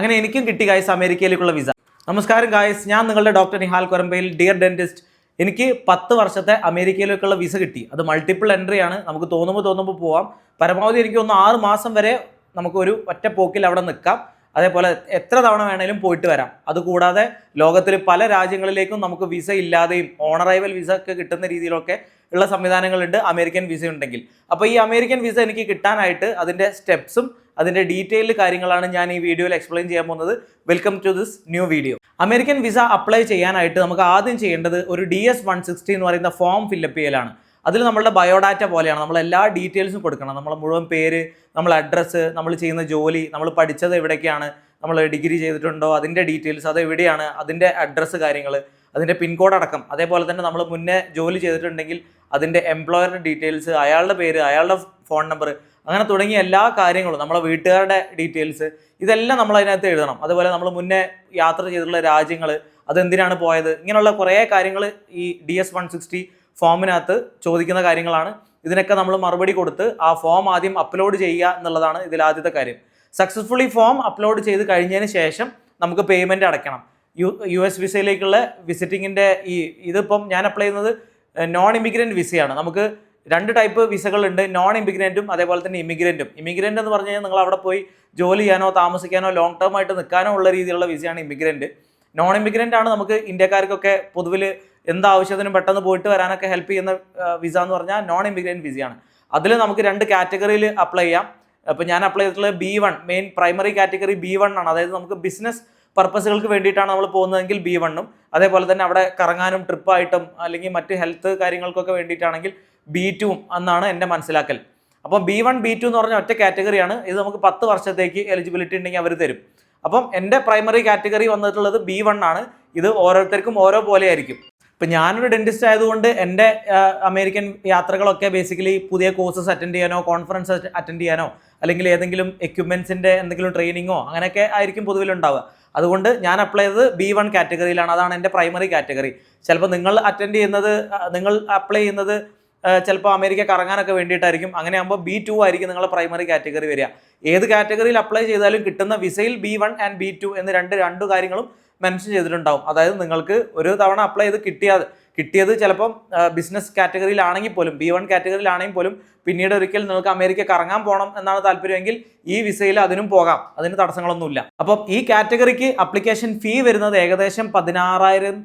അങ്ങനെ എനിക്കും കിട്ടി ഗായസ് അമേരിക്കയിലേക്കുള്ള വിസ നമസ്കാരം ഗായസ് ഞാൻ നിങ്ങളുടെ doctor Nihal Korambayil dear dentist എനിക്ക് പത്ത് വർഷത്തെ അമേരിക്കയിലേക്കുള്ള വിസ കിട്ടി. അത് മൾട്ടിപ്പിൾ എൻട്രി ആണ്. നമുക്ക് തോന്നുമ്പോൾ തോന്നുമ്പോൾ പോവാം. പരമാവധി എനിക്ക് ഒന്ന് ആറ് മാസം വരെ നമുക്കൊരു ഒറ്റ പോക്കിൽ അവിടെ നിൽക്കാം. അതേപോലെ എത്ര തവണ വേണേലും പോയിട്ട് വരാം. അതുകൂടാതെ ലോകത്തിൽ പല രാജ്യങ്ങളിലേക്കും നമുക്ക് വിസ ഇല്ലാതെയും ഓണറൈവൽ വിസ ഒക്കെ കിട്ടുന്ന രീതിയിലൊക്കെ ഉള്ള സംവിധാനങ്ങളുണ്ട് അമേരിക്കൻ വിസ ഉണ്ടെങ്കിൽ. അപ്പോൾ ഈ അമേരിക്കൻ വിസ എനിക്ക് കിട്ടാനായിട്ട് അതിന്റെ സ്റ്റെപ്സും അതിന്റെ ഡീറ്റെയിൽഡ് കാര്യങ്ങളാണ് ഞാൻ ഈ വീഡിയോയിൽ എക്സ്പ്ലെയിൻ ചെയ്യാൻ പോകുന്നത്. Welcome to this new video American visa apply ചെയ്യാനായിട്ട് നമുക്ക് ആദ്യം ചെയ്യേണ്ടത് ഒരു ഡി എസ് വൺ സിക്സ്റ്റി എന്ന് പറയുന്ന ഫോം ഫില്ലപ്പ് ചെയ്യലാണ്. അതിൽ നമ്മളുടെ ബയോഡാറ്റ പോലെയാണ്. നമ്മൾ എല്ലാ ഡീറ്റെയിൽസും കൊടുക്കണം. നമ്മളെ മുഴുവൻ പേര് നമ്മൾ അഡ്രസ്സ് നമ്മൾ ചെയ്യുന്ന ജോലി നമ്മൾ പഠിച്ചത് എവിടേക്കാണ് നമ്മൾ ഡിഗ്രി ചെയ്തിട്ടുണ്ടോ അതിന്റെ ഡീറ്റെയിൽസ് അത് എവിടെയാണ് അതിന്റെ അഡ്രസ്സ് കാര്യങ്ങൾ അതിന്റെ പിൻകോഡ് അടക്കം. അതേപോലെ തന്നെ നമ്മൾ മുന്നേ ജോലി ചെയ്തിട്ടുണ്ടെങ്കിൽ അതിന്റെ എംപ്ലോയറുടെ ഡീറ്റെയിൽസ് അയാളുടെ പേര് അയാളുടെ ഫോൺ നമ്പർ അങ്ങനെ തുടങ്ങിയ എല്ലാ കാര്യങ്ങളും നമ്മളെ വീട്ടുകാരുടെ ഡീറ്റെയിൽസ് ഇതെല്ലാം നമ്മൾ അതിനകത്ത് എഴുതണം. അതുപോലെ നമ്മൾ മുന്നേ യാത്ര ചെയ്തിട്ടുള്ള രാജ്യങ്ങൾ അതെന്തിനാണ് പോയത് ഇങ്ങനെയുള്ള കുറേ കാര്യങ്ങൾ ഈ ഡി എസ് വൺ സിക്സ്റ്റി ഫോമിനകത്ത് ചോദിക്കുന്ന കാര്യങ്ങളാണ്. ഇതിനൊക്കെ നമ്മൾ മറുപടി കൊടുത്ത് ആ ഫോം ആദ്യം അപ്ലോഡ് ചെയ്യുക എന്നുള്ളതാണ് ഇതിൽ ആദ്യത്തെ കാര്യം. സക്സസ്ഫുള്ളി ഫോം അപ്ലോഡ് ചെയ്ത് കഴിഞ്ഞതിന് ശേഷം നമുക്ക് പേയ്മെന്റ് അടയ്ക്കണം. യു യു എസ് വിസയിലേക്കുള്ള വിസിറ്റിങ്ങിന്റെ ഈ ഇതിപ്പം ഞാൻ അപ്ലൈ ചെയ്യുന്നത് നോൺ ഇമിഗ്രന്റ് വിസയാണ്. നമുക്ക് രണ്ട് ടൈപ്പ് വിസകളുണ്ട് നോൺ ഇമിഗ്രന്റും അതേപോലെ തന്നെ ഇമിഗ്രന്റും ഇമിഗ്രന്റ് എന്ന് പറഞ്ഞു കഴിഞ്ഞാൽ നിങ്ങൾ അവിടെ പോയി ജോലി ചെയ്യാനോ താമസിക്കാനോ ലോങ് ടേം ആയിട്ട് നിൽക്കാനോ ഉള്ള രീതിയിലുള്ള വിസയാണ് ഇമിഗ്രന്റ് നോൺ ഇമിഗ്രന്റ് ആണ് നമുക്ക് ഇന്ത്യക്കാർക്കൊക്കെ പൊതുവിൽ എന്ത് ആവശ്യത്തിനും പെട്ടെന്ന് പോയിട്ട് വരാനൊക്കെ ഹെൽപ്പ് ചെയ്യുന്ന വിസ എന്ന് പറഞ്ഞാൽ നോൺ ഇമിഗ്രന്റ് വിസയാണ് അതിൽ നമുക്ക് രണ്ട് കാറ്റഗറിയിൽ അപ്ലൈ ചെയ്യാം. അപ്പോൾ ഞാൻ അപ്ലൈ ചെയ്തിട്ടുള്ളത് B one main primary category B one ആണ്. അതായത് നമുക്ക് ബിസിനസ് പർപ്പസുകൾക്ക് വേണ്ടിയിട്ടാണ് നമ്മൾ പോകുന്നതെങ്കിൽ ബി വണ്ണും അതേപോലെ തന്നെ അവിടെ കറങ്ങാനും ട്രിപ്പായിട്ടും അല്ലെങ്കിൽ മറ്റ് ഹെൽത്ത് കാര്യങ്ങൾക്കൊക്കെ വേണ്ടിയിട്ടാണെങ്കിൽ ബി ടുവും എന്നാണ് എന്റെ മനസ്സിലാക്കൽ. അപ്പം ബി വൺ ബി ടു എന്ന് പറഞ്ഞ ഒറ്റ കാറ്റഗറിയാണ് ഇത് നമുക്ക് പത്ത് വർഷത്തേക്ക് എലിജിബിലിറ്റി ഉണ്ടെങ്കിൽ അവർ തരും. അപ്പം എന്റെ പ്രൈമറി കാറ്റഗറി വന്നിട്ടുള്ളത് ബി വൺ ആണ്. ഇത് ഓരോരുത്തർക്കും ഓരോ പോലെ ആയിരിക്കും. ഇപ്പം ഞാനൊരു ഡെന്റിസ്റ്റ് ആയതുകൊണ്ട് എന്റെ അമേരിക്കൻ യാത്രകളൊക്കെ ബേസിക്കലി പുതിയ കോഴ്സസ് അറ്റൻഡ് ചെയ്യാനോ കോൺഫറൻസ് അറ്റൻഡ് ചെയ്യാനോ അല്ലെങ്കിൽ ഏതെങ്കിലും എക്യുപ്മെൻസിന്റെ എന്തെങ്കിലും ട്രെയിനിങ്ങോ അങ്ങനെയൊക്കെ ആയിരിക്കും പൊതുവിലുണ്ടാവുക. അതുകൊണ്ട് ഞാൻ അപ്ലൈ ചെയ്തത് ബി വൺ കാറ്റഗറിയിലാണ് അതാണ് എന്റെ പ്രൈമറി കാറ്റഗറി ചിലപ്പോൾ നിങ്ങൾ അറ്റൻഡ് ചെയ്യുന്നത് നിങ്ങൾ അപ്ലൈ ചെയ്യുന്നത് ചിലപ്പോൾ അമേരിക്ക കറങ്ങാനൊക്കെ വേണ്ടിയിട്ടായിരിക്കും. അങ്ങനെ ആകുമ്പോൾ ബി ടു ആയിരിക്കും നിങ്ങളുടെ പ്രൈമറി കാറ്റഗറി വരിക. ഏത് കാറ്റഗറിയിൽ അപ്ലൈ ചെയ്താലും കിട്ടുന്ന വിസയിൽ B one and B two എന്ന് രണ്ട് രണ്ട് കാര്യങ്ങളും മെൻഷൻ ചെയ്തിട്ടുണ്ടാവും. അതായത് നിങ്ങൾക്ക് ഒരു തവണ അപ്ലൈ ചെയ്ത് കിട്ടിയാൽ കിട്ടിയത് ചിലപ്പം ബിസിനസ് കാറ്റഗറിയിലാണെങ്കിൽ പോലും ബി വൺ കാറ്റഗറിയിലാണെങ്കിൽ പോലും പിന്നീട് ഒരിക്കൽ നിങ്ങൾക്ക് അമേരിക്ക കറങ്ങാൻ പോകണം എന്നാണ് താല്പര്യമെങ്കിൽ ഈ വിസയിൽ അതിനും പോകാം. അതിന് തടസ്സങ്ങളൊന്നുമില്ല. അപ്പം ഈ കാറ്റഗറിക്ക് അപ്ലിക്കേഷൻ ഫീ വരുന്നത് ഏകദേശം പതിനാറായിരം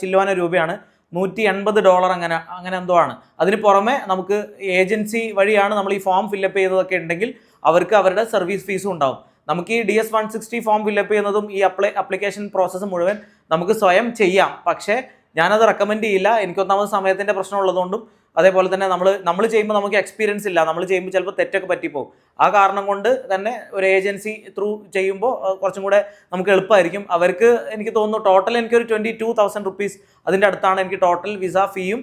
ചില്ലുവാന രൂപയാണ്. നൂറ്റി എൺപത് ഡോളർ അങ്ങനെ അങ്ങനെ എന്തോ ആണ്. അതിന് പുറമെ നമുക്ക് ഏജൻസി വഴിയാണ് നമ്മൾ ഈ ഫോം ഫില്ലപ്പ് ചെയ്തതൊക്കെ ഉണ്ടെങ്കിൽ അവർക്ക് അവരുടെ സർവീസ് ഫീസും ഉണ്ടാവും. നമുക്ക് ഈ D S one sixty form fill up ചെയ്യുന്നതും ഈ അപ്ലൈ അപ്ലിക്കേഷൻ പ്രോസസ്സ് മുഴുവൻ നമുക്ക് സ്വയം ചെയ്യാം. പക്ഷേ ഞാനത് റെക്കമെൻഡ് ചെയ്യില്ല. എനിക്ക് എനിക്കൊന്നാമത് സമയത്തിന്റെ പ്രശ്നം ഉള്ളതുകൊണ്ടും അതേപോലെ തന്നെ നമ്മൾ നമ്മൾ ചെയ്യുമ്പോൾ നമുക്ക് എക്സ്പീരിയൻസ് ഇല്ല. നമ്മൾ ചെയ്യുമ്പോൾ ചിലപ്പോൾ തെറ്റൊക്കെ പറ്റിപ്പോകും ആ കാരണം കൊണ്ട് തന്നെ ഒരു ഏജൻസി ത്രൂ ചെയ്യുമ്പോൾ കുറച്ചും കൂടെ നമുക്ക് എളുപ്പമായിരിക്കും. അവർക്ക് എനിക്ക് തോന്നുന്നു ടോട്ടൽ എനിക്കൊരു ട്വന്റി ടു തൗസൻഡ് റുപ്പീസ് അതിന്റെ അടുത്താണ് എനിക്ക് ടോട്ടൽ വിസ ഫീയും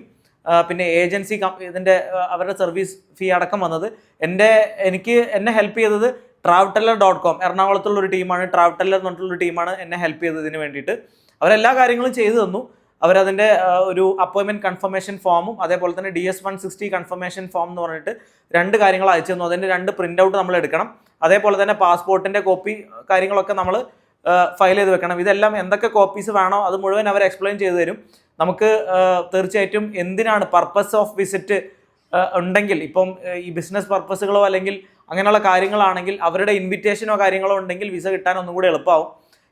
പിന്നെ ഏജൻസി ഇതിന്റെ അവരുടെ സർവീസ് ഫീ അടക്കം വന്നത്. എന്റെ എനിക്ക് എന്നെ ഹെൽപ്പ് ചെയ്തത് ട്രാവ്ടെല്ലർ ഡോട്ട് കോം എറണാകുളത്തുള്ള ഒരു ടീമാണ് ട്രാവ്ടെല്ലർ എന്ന് പറഞ്ഞിട്ടുള്ള ടീമാണ് എന്നെ ഹെൽപ്പ് ചെയ്തത് ഇതിന് വേണ്ടിയിട്ട് അവരെല്ലാ കാര്യങ്ങളും ചെയ്തു തന്നു. അവരതിന്റെ ഒരു അപ്പോയിൻമെന്റ് കൺഫർമേഷൻ ഫോമും അതേപോലെ തന്നെ D S one sixty confirmation form എന്ന് പറഞ്ഞിട്ട് രണ്ട് കാര്യങ്ങൾ അയച്ചു തന്നു. അതിന്റെ രണ്ട് പ്രിന്റ് ഔട്ട് നമ്മൾ എടുക്കണം. അതേപോലെ തന്നെ പാസ്പോർട്ടിന്റെ കോപ്പി കാര്യങ്ങളൊക്കെ നമ്മൾ ഫയൽ ചെയ്ത് വെക്കണം. ഇതെല്ലാം എന്തൊക്കെ കോപ്പീസ് വേണോ അത് മുഴുവൻ അവർ എക്സ്പ്ലെയിൻ ചെയ്തു തരും. നമുക്ക് തീർച്ചയായിട്ടും എന്തിനാണ് പർപ്പസ് ഓഫ് വിസിറ്റ് ഉണ്ടെങ്കിൽ ഇപ്പം ഈ ബിസിനസ് പർപ്പസുകളോ അല്ലെങ്കിൽ അങ്ങനെയുള്ള കാര്യങ്ങളാണെങ്കിൽ അവരുടെ ഇൻവിറ്റേഷനോ കാര്യങ്ങളോ ഉണ്ടെങ്കിൽ വിസ കിട്ടാൻ ഒന്നും കൂടി എളുപ്പമാവും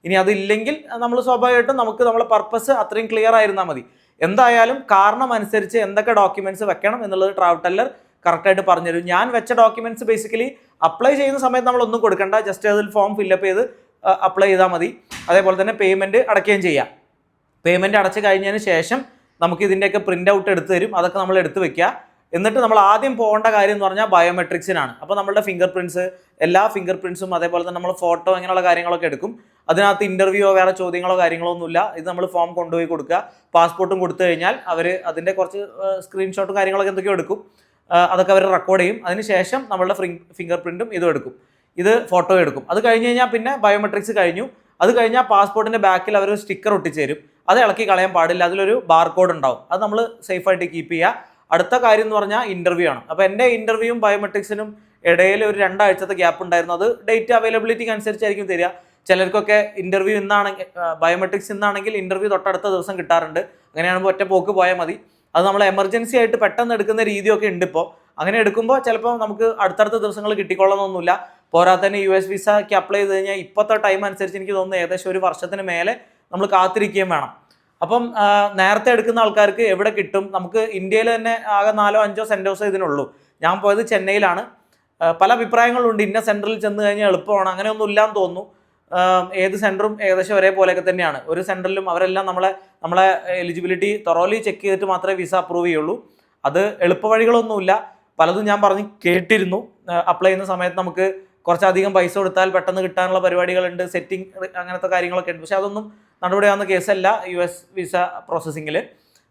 ഇനി അതില്ലെങ്കിൽ നമ്മൾ സ്വാഭാവികമായിട്ടും നമുക്ക് നമ്മളെ പർപ്പസ് അത്രയും ക്ലിയർ ആയിരുന്നാൽ മതി. എന്തായാലും കാരണം അനുസരിച്ച് എന്തൊക്കെ ഡോക്യുമെന്റ്സ് വെക്കണം എന്നുള്ളത് ട്രാവൽ ടെല്ലർ കറക്റ്റായിട്ട് പറഞ്ഞുതരും ഞാൻ വെച്ച ഡോക്യുമെന്റ്സ് ബേസിക്കലി അപ്ലൈ ചെയ്യുന്ന സമയത്ത് നമ്മളൊന്നും കൊടുക്കണ്ട. ജസ്റ്റ് അതിൽ ഫോം ഫില്ലപ്പ് ചെയ്ത് അപ്ലൈ ചെയ്താൽ മതി. അതേപോലെ തന്നെ പേയ്മെന്റ് അടയ്ക്കുകയും ചെയ്യാം. പേയ്മെന്റ് അടച്ചു കഴിഞ്ഞതിന് ശേഷം നമുക്ക് ഇതിന്റെയൊക്കെ പ്രിന്റ് ഔട്ട് എടുത്ത് തരും. അതൊക്കെ നമ്മൾ എടുത്ത് വെക്കുക. എന്നിട്ട് നമ്മൾ ആദ്യം പോകേണ്ട കാര്യം എന്ന് പറഞ്ഞാൽ ബയോമെട്രിക്സിനാണ്. അപ്പോൾ നമ്മളുടെ ഫിംഗർ പ്രിന്റ്സ് എല്ലാ ഫിംഗർ പ്രിൻസും അതേപോലെ തന്നെ നമ്മൾ ഫോട്ടോ അങ്ങനെയുള്ള കാര്യങ്ങളൊക്കെ എടുക്കും. അതിനകത്ത് ഇന്റർവ്യൂയോ വേറെ ചോദ്യങ്ങളോ കാര്യങ്ങളോ ഒന്നുമില്ല ഇത് നമ്മൾ ഫോം കൊണ്ടുപോയി കൊടുക്കുക. പാസ്പോർട്ടും കൊടുത്തു കഴിഞ്ഞാൽ അവർ അതിന്റെ കുറച്ച് സ്ക്രീൻഷോട്ടും കാര്യങ്ങളൊക്കെ എന്തൊക്കെയോ എടുക്കും. അതൊക്കെ അവർ റെക്കോർഡ് ചെയ്യും. അതിനുശേഷം നമ്മളുടെ ഫിംഗർ പ്രിന്റും ഇതും എടുക്കും. ഇത് ഫോട്ടോ എടുക്കും. അത് കഴിഞ്ഞ് കഴിഞ്ഞാൽ പിന്നെ ബയോമെട്രിക്സ് കഴിഞ്ഞു. അത് കഴിഞ്ഞാൽ പാസ്പോർട്ടിന്റെ ബാക്കിൽ അവർ സ്റ്റിക്കർ ഒട്ടിച്ചേരും അത് ഇളക്കി കളയാൻ പാടില്ല. അതിലൊരു ബാർകോഡ് ഉണ്ടാവും. അത് നമ്മൾ സേഫായിട്ട് കീപ്പ് ചെയ്യുക. അടുത്ത കാര്യം എന്ന് പറഞ്ഞാൽ ഇന്റർവ്യൂ ആണ്. അപ്പോൾ എന്റെ ഇന്റർവ്യൂവും ബയോമെട്രിക്സിനും ഇടയിൽ ഒരു രണ്ടാഴ്ചത്തെ ഗ്യാപ്പ് ഉണ്ടായിരുന്നു. അത് ഡേറ്റ് അവൈലബിലിറ്റിക്ക് അനുസരിച്ചായിരിക്കും തരിക. ചിലർക്കൊക്കെ ഇന്റർവ്യൂ ഇന്നാണെങ്കിൽ ബയോമെട്രിക്സ് ഇന്നാണെങ്കിൽ ഇന്റർവ്യൂ തൊട്ടടുത്ത ദിവസം കിട്ടാറുണ്ട്. അങ്ങനെയാകുമ്പോൾ ഒറ്റ പോക്ക് പോയാൽ മതി. അത് നമ്മൾ എമർജൻസി ആയിട്ട് പെട്ടെന്ന് എടുക്കുന്ന രീതിയൊക്കെ ഉണ്ട് ഇപ്പോൾ അങ്ങനെ എടുക്കുമ്പോൾ ചിലപ്പോൾ നമുക്ക് അടുത്തടുത്ത ദിവസങ്ങൾ കിട്ടിക്കൊള്ളണമെന്നൊന്നുമില്ല പോരാത്തന്നെ യു എസ് വിസയ്ക്ക് അപ്ലൈ ചെയ്ത് കഴിഞ്ഞാൽ ഇപ്പോഴത്തെ ടൈം അനുസരിച്ച് എനിക്ക് തോന്നുന്നു ഏകദേശം ഒരു വർഷത്തിന് മേലെ നമ്മൾ കാത്തിരിക്കുകയും വേണം. അപ്പം നേരത്തെ എടുക്കുന്ന ആൾക്കാർക്ക് എവിടെ കിട്ടും? നമുക്ക് ഇന്ത്യയിൽ തന്നെ ആകെ നാലോ അഞ്ചോ സെന്റേഴ്സ് ഇതിനുള്ളൂ. ഞാൻ പോയത് ചെന്നൈയിലാണ്. പല അഭിപ്രായങ്ങളുണ്ട്. ഇന്ന സെന്ററിൽ ചെന്ന് കഴിഞ്ഞാൽ എളുപ്പമാണ്. അങ്ങനെയൊന്നും ഇല്ലാന്ന് തോന്നുന്നു. ഏത് സെന്ററും ഏകദേശം ഒരേപോലെയൊക്കെ തന്നെയാണ്. ഒരു സെന്ററിലും അവരെല്ലാം നമ്മളെ നമ്മളെ എലിജിബിലിറ്റി തൊറോലി ചെക്ക് ചെയ്തിട്ട് മാത്രമേ വിസ അപ്രൂവ് ചെയ്യുള്ളൂ. അത് എളുപ്പവഴികളൊന്നുമില്ല പലതും ഞാൻ പറഞ്ഞ് കേട്ടിരുന്നു. അപ്ലൈ ചെയ്യുന്ന സമയത്ത് നമുക്ക് കുറച്ചധികം പൈസ കൊടുത്താൽ പെട്ടെന്ന് കിട്ടാനുള്ള പരിപാടികളുണ്ട്. സെറ്റിംഗ് അങ്ങനത്തെ കാര്യങ്ങളൊക്കെ ഉണ്ട്. പക്ഷേ അതൊന്നും നടപടിയാവുന്ന കേസല്ല യു എസ് വിസ പ്രോസസ്സിങ്ങിൽ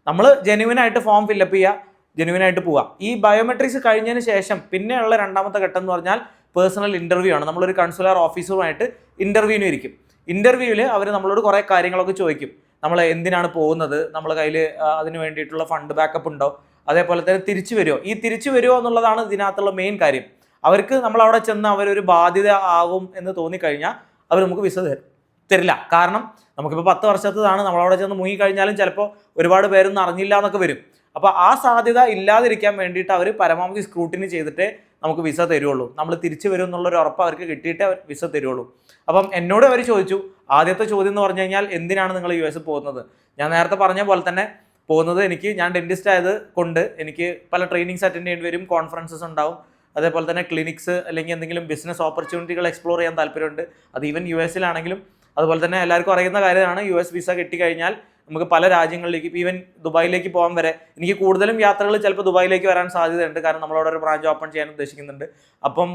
നമ്മൾ ജെനുവിനായിട്ട് ഫോം ഫില്ലപ്പ് ചെയ്യുക ജെനുവിനായിട്ട് പോവുക ഈ ബയോമെട്രിക്സ് കഴിഞ്ഞതിന് ശേഷം പിന്നെയുള്ള രണ്ടാമത്തെ ഘട്ടം എന്ന് പറഞ്ഞാൽ പേഴ്സണൽ ഇന്റർവ്യൂ ആണ്. നമ്മളൊരു കൺസുലർ ഓഫീസറുമായിട്ട് ഇന്റർവ്യൂവിന് ഇരിക്കും. ഇന്റർവ്യൂവിൽ അവർ നമ്മളോട് കുറേ കാര്യങ്ങളൊക്കെ ചോദിക്കും. നമ്മൾ എന്തിനാണ് പോകുന്നത്? നമ്മൾ കയ്യിൽ അതിന് വേണ്ടിയിട്ടുള്ള ഫണ്ട് ബാക്കപ്പ് ഉണ്ടോ? അതേപോലെ തന്നെ തിരിച്ചു വരുമോ ഈ തിരിച്ചു വരുമോ എന്നുള്ളതാണ് ഇതിനകത്തുള്ള മെയിൻ കാര്യം. അവർക്ക് നമ്മൾ അവിടെ ചെന്ന് അവരൊരു ബാധ്യത ആകും എന്ന് തോന്നിക്കഴിഞ്ഞാൽ അവർ നമുക്ക് വിസ തരും. തരില്ല. കാരണം നമുക്കിപ്പോൾ പത്ത് വർഷത്തതാണ് നമ്മളവിടെ ചെന്ന് മുങ്ങിക്കഴിഞ്ഞാലും ചിലപ്പോൾ ഒരുപാട് പേരൊന്നും അറിഞ്ഞില്ല എന്നൊക്കെ വരും. അപ്പോൾ ആ സാധ്യത ഇല്ലാതിരിക്കാൻ വേണ്ടിയിട്ട് അവർ പരമാവധി സ്ക്രൂട്ടിനി ചെയ്തിട്ടേ നമുക്ക് വിസ തരുള്ളൂ. നമ്മൾ തിരിച്ചു വരും എന്നുള്ളൊരു ഉറപ്പ് അവർക്ക് കിട്ടിയിട്ടേ അവർ വിസ തരുള്ളൂ. അപ്പം എന്നോട് അവർ ചോദിച്ചു ആദ്യത്തെ ചോദ്യം എന്ന് പറഞ്ഞു കഴിഞ്ഞാൽ എന്തിനാണ് നിങ്ങൾ യു എസ് പോകുന്നത്? ഞാൻ നേരത്തെ പറഞ്ഞ പോലെ തന്നെ പോകുന്നത് എനിക്ക് ഞാൻ ഡെന്റിസ്റ്റ് ആയത് കൊണ്ട് എനിക്ക് പല ട്രെയിനിങ്സ് അറ്റൻഡ് ചെയ്യേണ്ടി വരും കോൺഫറൻസസ് ഉണ്ടാവും. അതേപോലെ തന്നെ ക്ലിനിക്സ് അല്ലെങ്കിൽ എന്തെങ്കിലും ബിസിനസ് ഓപ്പർച്യൂണിറ്റികൾ എക്സ്പ്ലോർ ചെയ്യാൻ താല്പര്യമുണ്ട്. അത് ഈവൻ യു എസിലാണെങ്കിലും അതുപോലെ തന്നെ എല്ലാവർക്കും അറിയുന്ന കാര്യമാണ് യു എസ് വിസ കിട്ടിക്കഴിഞ്ഞാൽ നമുക്ക് പല രാജ്യങ്ങളിലേക്ക് ഇപ്പോൾ ഈവൻ ദുബായിലേക്ക് പോകാൻ വരെ എനിക്ക് കൂടുതലും യാത്രകൾ ചിലപ്പോൾ ദുബായിലേക്ക് വരാൻ സാധ്യതയുണ്ട്. കാരണം നമ്മളവിടെ ഒരു ബ്രാഞ്ച് ഓപ്പൺ ചെയ്യാൻ ഉദ്ദേശിക്കുന്നുണ്ട്. അപ്പം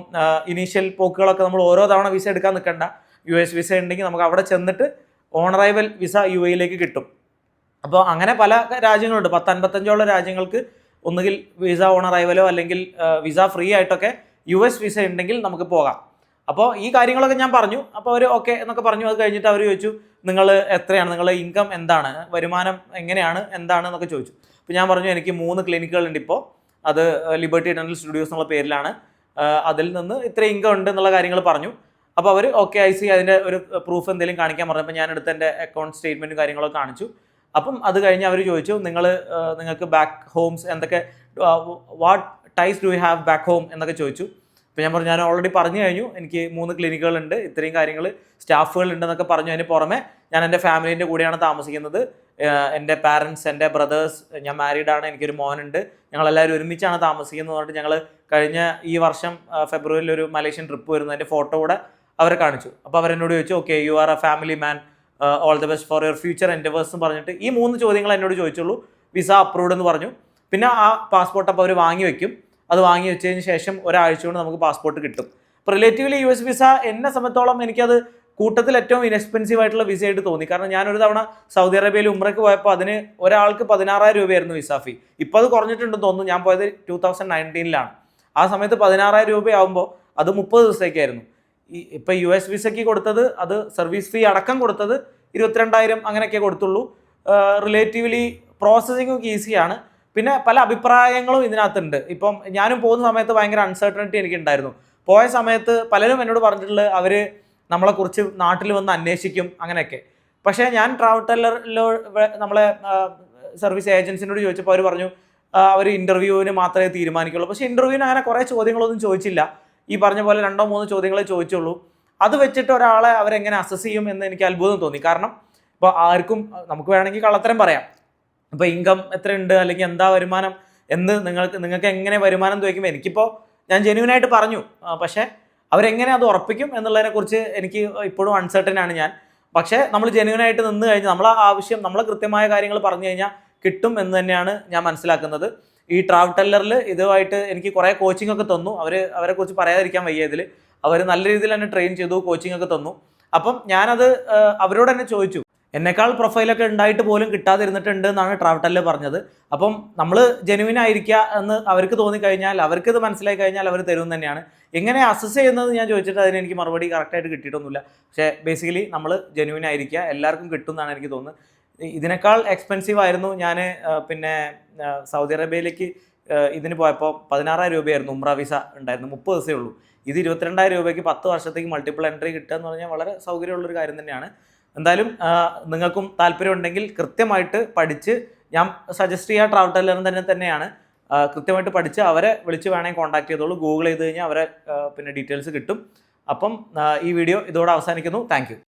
ഇനീഷ്യൽ പോക്കുകളൊക്കെ നമ്മൾ ഓരോ തവണ വിസ എടുക്കാൻ നിൽക്കണ്ട. യു എസ് വിസ ഉണ്ടെങ്കിൽ നമുക്ക് അവിടെ ചെന്നിട്ട് ഓണറൈവൽ വിസ യു എയിലേക്ക് കിട്ടും. അപ്പോൾ അങ്ങനെ പല രാജ്യങ്ങളുണ്ട്. പത്ത് അൻപത്തഞ്ചോളം രാജ്യങ്ങൾക്ക് ഒന്നുകിൽ വിസ ഓണറൈവലോ അല്ലെങ്കിൽ വിസ ഫ്രീ ആയിട്ടൊക്കെ യു എസ് വിസ ഉണ്ടെങ്കിൽ നമുക്ക് പോകാം. അപ്പോൾ ഈ കാര്യങ്ങളൊക്കെ ഞാൻ പറഞ്ഞു. അപ്പോൾ അവർ ഓക്കെ എന്നൊക്കെ പറഞ്ഞു. അത് കഴിഞ്ഞിട്ട് അവർ ചോദിച്ചു നിങ്ങൾ എത്രയാണ്? നിങ്ങളുടെ ഇൻകം എന്താണ്? വരുമാനം എങ്ങനെയാണ്? എന്താണ്? എന്നൊക്കെ ചോദിച്ചു. അപ്പോൾ ഞാൻ പറഞ്ഞു എനിക്ക് മൂന്ന് ക്ലിനിക്കുകളുണ്ട് ഇപ്പോൾ അത് ലിബർട്ടി ഡെന്റൽ സ്റ്റുഡിയോസ് എന്നുള്ള പേരിലാണ്. അതിൽ നിന്ന് ഇത്ര ഇൻകം ഉണ്ട് എന്നുള്ള കാര്യങ്ങൾ പറഞ്ഞു. അപ്പോൾ അവർ ഓക്കെ ഐ സി അതിന്റെ ഒരു പ്രൂഫ് എന്തെങ്കിലും കാണിക്കാൻ പറഞ്ഞപ്പോൾ ഞാൻ എടുത്ത എന്റെ അക്കൗണ്ട് സ്റ്റേറ്റ്മെന്റും കാര്യങ്ങളൊക്കെ കാണിച്ചു. അപ്പം അത് കഴിഞ്ഞ് അവർ ചോദിച്ചു നിങ്ങൾ നിങ്ങൾക്ക് ബാക്ക് ഹോംസ് എന്തൊക്കെ what ties do you have back home എന്നൊക്കെ ചോദിച്ചു. അപ്പോൾ ഞാൻ പറഞ്ഞു ഞാൻ ഓൾറെഡി പറഞ്ഞു കഴിഞ്ഞു. എനിക്ക് മൂന്ന് ക്ലിനിക്കുകളുണ്ട് ഇത്രയും കാര്യങ്ങൾ സ്റ്റാഫുകൾ ഉണ്ടെന്നൊക്കെ പറഞ്ഞു അതിന് പുറമെ ഞാൻ എന്റെ ഫാമിലീന്റെ കൂടെയാണ് താമസിക്കുന്നത്. എന്റെ പാരൻസ് എന്റെ ബ്രദേഴ്സ് ഞാൻ മാരീഡാണ് എനിക്കൊരു മോനുണ്ട്. ഞങ്ങളെല്ലാവരും ഒരുമിച്ചാണ് താമസിക്കുന്നത് പറഞ്ഞിട്ട് ഞങ്ങൾ കഴിഞ്ഞ ഈ വർഷം ഫെബ്രുവരിയിൽ ഒരു മലേഷ്യൻ ട്രിപ്പ് വരുന്നു. എന്റെ ഫോട്ടോ കൂടെ അവരെ കാണിച്ചു. അപ്പോൾ അവരെന്നോട് ചോദിച്ചു okay you are a family man all the best for your future endeavours എന്ന് പറഞ്ഞിട്ട് ഈ മൂന്ന് ചോദ്യങ്ങൾ എന്നോട് ചോദിച്ചുള്ളൂ. വിസ അപ്രൂവ്ഡ് എന്ന് പറഞ്ഞു. പിന്നെ ആ പാസ്പോർട്ട് അപ്പോൾ അവർ വാങ്ങി വെക്കും. അത് വാങ്ങി വെച്ചതിന് ശേഷം ഒരാഴ്ച കൊണ്ട് നമുക്ക് പാസ്പോർട്ട് കിട്ടും. അപ്പോൾ റിലേറ്റീവ്ലി യു എസ് വിസ എന്നെ സംബന്ധിച്ചോളം എനിക്കത് കൂട്ടത്തിൽ ഏറ്റവും ഇൻഎക്സ്പെൻസീവ് ആയിട്ടുള്ള വിസ ആയിട്ട് തോന്നി. കാരണം ഞാനൊരു തവണ സൗദി അറേബ്യയിൽ ഉമ്രയ്ക്ക് പോയപ്പോൾ അതിന് ഒരാൾക്ക് പതിനാറായിരം രൂപയായിരുന്നു വിസ ഫീ ഇപ്പോൾ അത് കുറഞ്ഞിട്ടുണ്ടെന്ന് തോന്നുന്നു. ഞാൻ പോയത് ടൂ തൗസൻഡ് നയന്റീനിലാണ് ആ സമയത്ത് പതിനാറായിരം രൂപയാകുമ്പോൾ അത് മുപ്പത് ദിവസത്തേക്കായിരുന്നു. ഈ ഇപ്പം യു എസ് വിസയ്ക്ക് കൊടുത്തത് അത് സർവീസ് ഫീ അടക്കം കൊടുത്തത് ഇരുപത്തിരണ്ടായിരം അങ്ങനെയൊക്കെ കൊടുത്തുള്ളൂ. റിലേറ്റീവ്ലി പ്രോസസ്സിംഗ് ഒക്കെ ഈസിയാണ് പിന്നെ പല അഭിപ്രായങ്ങളും ഇതിനകത്തുണ്ട്. ഇപ്പം ഞാനും പോകുന്ന സമയത്ത് ഭയങ്കര എനിക്ക് ഉണ്ടായിരുന്നു പോയ സമയത്ത് പലരും എന്നോട് പറഞ്ഞിട്ടുള്ളത് അവർ നമ്മളെക്കുറിച്ച് നാട്ടിൽ വന്ന് അന്വേഷിക്കും അങ്ങനെയൊക്കെ. പക്ഷേ ഞാൻ ട്രാവൽ ടെല്ലറിലോ നമ്മളെ സർവീസ് ഏജൻസിനോട് ചോദിച്ചപ്പോൾ അവർ പറഞ്ഞു അവർ ഇന്റർവ്യൂവിന് മാത്രമേ തീരുമാനിക്കുള്ളൂ. പക്ഷേ ഇന്റർവ്യൂവിന് അങ്ങനെ കുറേ ചോദ്യങ്ങളൊന്നും ചോദിച്ചില്ല. ഈ പറഞ്ഞ പോലെ രണ്ടോ മൂന്നോ ചോദ്യങ്ങളെ ചോദിച്ചുള്ളൂ. അത് വെച്ചിട്ട് ഒരാളെ അവരെങ്ങനെ അസസ് ചെയ്യും എന്ന് എനിക്ക് അത്ഭുതം തോന്നി. കാരണം ഇപ്പോൾ ആർക്കും നമുക്ക് വേണമെങ്കിൽ കള്ളത്തരം പറയാം. ഇപ്പോൾ ഇൻകം എത്രയുണ്ട്? അല്ലെങ്കിൽ എന്താ വരുമാനം? എന്ന് നിങ്ങൾക്ക് നിങ്ങൾക്ക് എങ്ങനെ വരുമാനം ചോദിക്കുമ്പോൾ എനിക്കിപ്പോൾ ഞാൻ ജെന്യൂനായിട്ട് പറഞ്ഞു. പക്ഷേ അവരെങ്ങനെ അത് ഉറപ്പിക്കും എന്നുള്ളതിനെക്കുറിച്ച് എനിക്ക് ഇപ്പോഴും അൺസർട്ടൻ ആണ് ഞാൻ. പക്ഷേ നമ്മൾ ജെന്യൂനായിട്ട് നിന്ന് കഴിഞ്ഞാൽ നമ്മളെ ആവശ്യം നമ്മളെ കൃത്യമായ കാര്യങ്ങൾ പറഞ്ഞു കഴിഞ്ഞാൽ കിട്ടും എന്ന് തന്നെയാണ് ഞാൻ മനസ്സിലാക്കുന്നത്. ഈ ട്രാവൽ ടെല്ലറിൽ ഇതുമായിട്ട് എനിക്ക് കുറേ കോച്ചിങ് ഒക്കെ തന്നു. അവർ അവരെ കുറിച്ച് പറയാതിരിക്കാൻ വയ്യ ഇതിൽ അവർ നല്ല രീതിയിൽ തന്നെ ട്രെയിൻ ചെയ്തു കോച്ചിങ് ഒക്കെ തന്നു. അപ്പം ഞാനത് അവരോട് തന്നെ ചോദിച്ചു. എന്നെക്കാൾ പ്രൊഫൈലൊക്കെ ഉണ്ടായിട്ട് പോലും കിട്ടാതിരുന്നിട്ടുണ്ട് എന്നാണ് ട്രാവൽ പറഞ്ഞത്. അപ്പം നമ്മൾ ജെനുവിൻ ആയിരിക്കുക എന്ന് അവർക്ക് തോന്നിക്കഴിഞ്ഞാൽ അവർക്ക് ഇത് മനസ്സിലായി കഴിഞ്ഞാൽ അവർ തരും തന്നെയാണ്. എങ്ങനെ അസസ് ചെയ്യുന്നത് ഞാൻ ചോദിച്ചിട്ട് അതിന് എനിക്ക് മറുപടി കറക്റ്റായിട്ട് കിട്ടിയിട്ടൊന്നുമില്ല. പക്ഷേ ബേസിക്കലി നമ്മൾ ജെനുവിൻ ആയിരിക്കുക എല്ലാവർക്കും കിട്ടും എന്നാണ് എനിക്ക് തോന്നുന്നത്. ഇതിനേക്കാൾ എക്സ്പെൻസീവ് ആയിരുന്നു ഞാൻ പിന്നെ സൗദി അറേബ്യയിലേക്ക് ഇതിന് പോയപ്പോൾ പതിനാറായിരം രൂപയായിരുന്നു ഉംറ വിസ ഉണ്ടായിരുന്നു മുപ്പത് ദിവസമേ ഉള്ളൂ. ഇത് ഇരുപത്തിരണ്ടായിരം രൂപയ്ക്ക് പത്ത് വർഷത്തേക്ക് മൾട്ടിപ്പിൾ എൻട്രി കിട്ടുക എന്ന് പറഞ്ഞാൽ വളരെ സൗകര്യമുള്ളൊരു കാര്യം തന്നെയാണ്. എന്തായാലും നിങ്ങൾക്കും താല്പര്യമുണ്ടെങ്കിൽ കൃത്യമായിട്ട് പഠിച്ച് ഞാൻ സജസ്റ്റ് ചെയ്യുക ട്രാവൽ ടെല്ലറിന് തന്നെ തന്നെയാണ്. കൃത്യമായിട്ട് പഠിച്ച് അവരെ വിളിച്ച് വേണമെങ്കിൽ കോൺടാക്ട് ചെയ്തോളൂ. ഗൂഗിൾ ചെയ്ത് കഴിഞ്ഞാൽ അവരെ പിന്നെ ഡീറ്റെയിൽസ് കിട്ടും. അപ്പം ഈ വീഡിയോ ഇതോടെ അവസാനിക്കുന്നു. താങ്ക്